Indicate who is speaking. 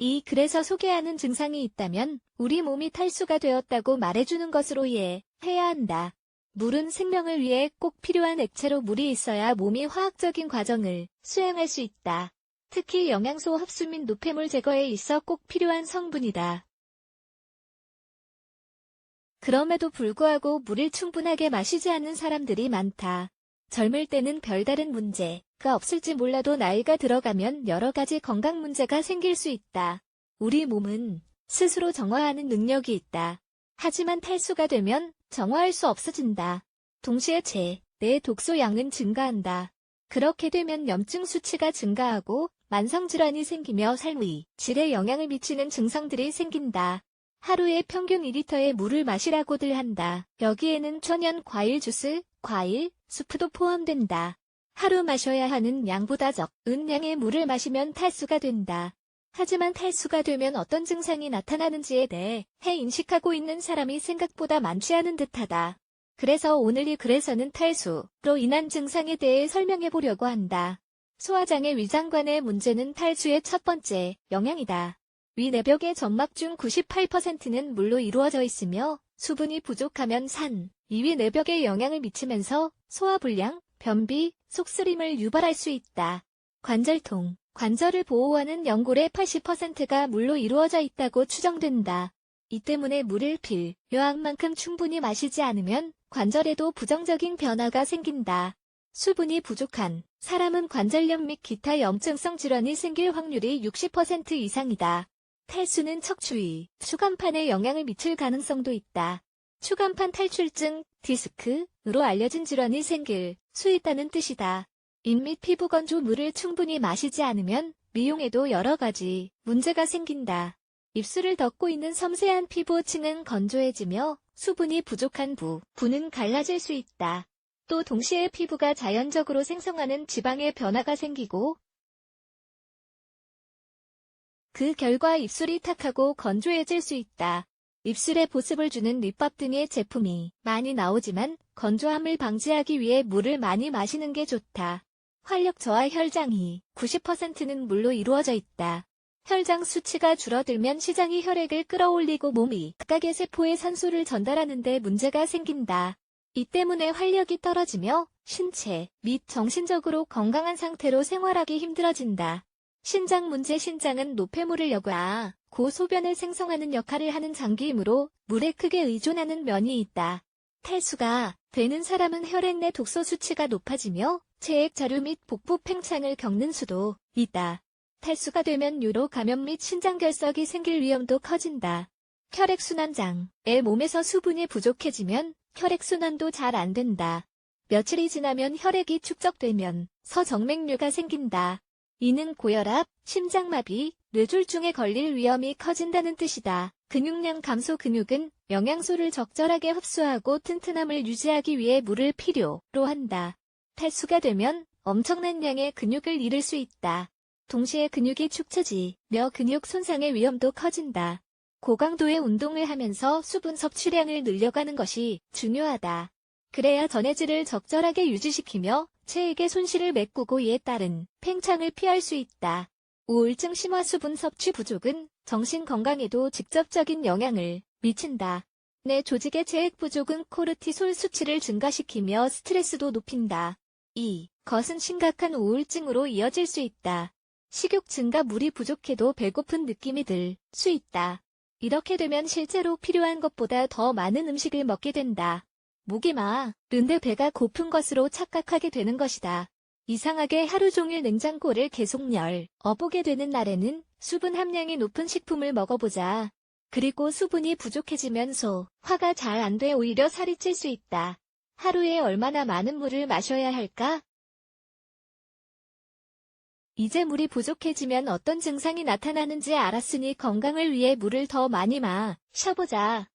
Speaker 1: 이 글에서 소개하는 증상이 있다면 우리 몸이 탈수가 되었다고 말해주는 것으로 이해해야 한다. 물은 생명을 위해 꼭 필요한 액체로 물이 있어야 몸이 화학적인 과정을 수행할 수 있다. 특히 영양소 흡수 및 노폐물 제거에 있어 꼭 필요한 성분이다. 그럼에도 불구하고 물을 충분하게 마시지 않는 사람들이 많다. 젊을 때는 별다른 문제가 없을지 몰라도 나이가 들어가면 여러 가지 건강 문제가 생길 수 있다. 우리 몸은 스스로 정화하는 능력이 있다. 하지만 탈수가 되면 정화할 수 없어진다. 동시에 제, 내 독소 양은 증가한다. 그렇게 되면 염증 수치가 증가하고 만성질환이 생기며 삶의 질에 영향을 미치는 증상들이 생긴다. 하루에 평균 2리터의 물을 마시라고들 한다. 여기에는 천연 과일 주스, 과일, 수프도 포함된다. 하루 마셔야 하는 양보다 적은 양의 물을 마시면 탈수가 된다. 하지만 탈수가 되면 어떤 증상이 나타나는지에 대해 인식하고 있는 사람이 생각보다 많지 않은 듯하다. 그래서 오늘 이 글에서는 탈수로 인한 증상에 대해 설명해 보려고 한다. 소화장애 위장관의 문제는 탈수의 첫 번째 영향이다. 위 내벽의 점막 중 98%는 물로 이루어져 있으며 수분이 부족하면 산, 이위 내벽에 영향을 미치면서 소화불량, 변비, 속쓰림을 유발할 수 있다. 관절통, 관절을 보호하는 연골의 80%가 물로 이루어져 있다고 추정된다. 이 때문에 물을 필요한 만큼 충분히 마시지 않으면 관절에도 부정적인 변화가 생긴다. 수분이 부족한 사람은 관절염 및 기타 염증성 질환이 생길 확률이 60% 이상이다. 탈수는 척추위, 추간판에 영향을 미칠 가능성도 있다. 추간판 탈출증, 디스크로 알려진 질환이 생길 수 있다는 뜻이다. 입 및 피부 건조 물을 충분히 마시지 않으면 미용에도 여러 가지 문제가 생긴다. 입술을 덮고 있는 섬세한 피부층은 건조해지며 수분이 부족한 부, 부는 갈라질 수 있다. 또 동시에 피부가 자연적으로 생성하는 지방의 변화가 생기고 그 결과 입술이 탁하고 건조해질 수 있다. 입술에 보습을 주는 립밥 등의 제품이 많이 나오지만 건조함을 방지하기 위해 물을 많이 마시는 게 좋다. 활력 저하 혈장이 90%는 물로 이루어져 있다. 혈장 수치가 줄어들면 시장이 혈액을 끌어올리고 몸이 각각의 세포에 산소를 전달하는 데 문제가 생긴다. 이 때문에 활력이 떨어지며 신체 및 정신적으로 건강한 상태로 생활하기 힘들어진다. 신장 문제 신장은 노폐물을 여과 고소변을 생성하는 역할을 하는 장기이므로 물에 크게 의존하는 면이 있다. 탈수가 되는 사람은 혈액 내 독소 수치가 높아지며 체액 자류 및 복부 팽창을 겪는 수도 있다. 탈수가 되면 유로 감염 및 신장결석이 생길 위험도 커진다. 혈액순환장의 몸에서 수분이 부족해지면 혈액순환도 잘 안 된다. 며칠이 지나면 혈액이 축적되면 서정맥류가 생긴다. 이는 고혈압, 심장마비, 뇌졸중에 걸릴 위험이 커진다는 뜻이다. 근육량 감소 근육은 영양소를 적절하게 흡수하고 튼튼함을 유지하기 위해 물을 필요로 한다. 탈수가 되면 엄청난 양의 근육을 잃을 수 있다. 동시에 근육이 축 처지며 근육 손상의 위험도 커진다. 고강도의 운동을 하면서 수분 섭취량을 늘려가는 것이 중요하다. 그래야 전해질을 적절하게 유지시키며 체액의 손실을 메꾸고 이에 따른 팽창을 피할 수 있다. 우울증 심화 수분 섭취 부족은 정신 건강에도 직접적인 영향을 미친다. 내 조직의 체액 부족은 코르티솔 수치를 증가시키며 스트레스도 높인다. 이 것은 심각한 우울증으로 이어질 수 있다. 식욕 증가 물이 부족해도 배고픈 느낌이 들 수 있다. 이렇게 되면 실제로 필요한 것보다 더 많은 음식을 먹게 된다. 목이 마 른데 배가 고픈 것으로 착각하게 되는 것이다. 이상하게 하루 종일 냉장고를 계속 열, 어보게 되는 날에는 수분 함량이 높은 식품을 먹어보자. 그리고 수분이 부족해지면서 화가 잘 안 돼 오히려 살이 찔 수 있다. 하루에 얼마나 많은 물을 마셔야 할까? 이제 물이 부족해지면 어떤 증상이 나타나는지 알았으니 건강을 위해 물을 더 많이 마셔보자.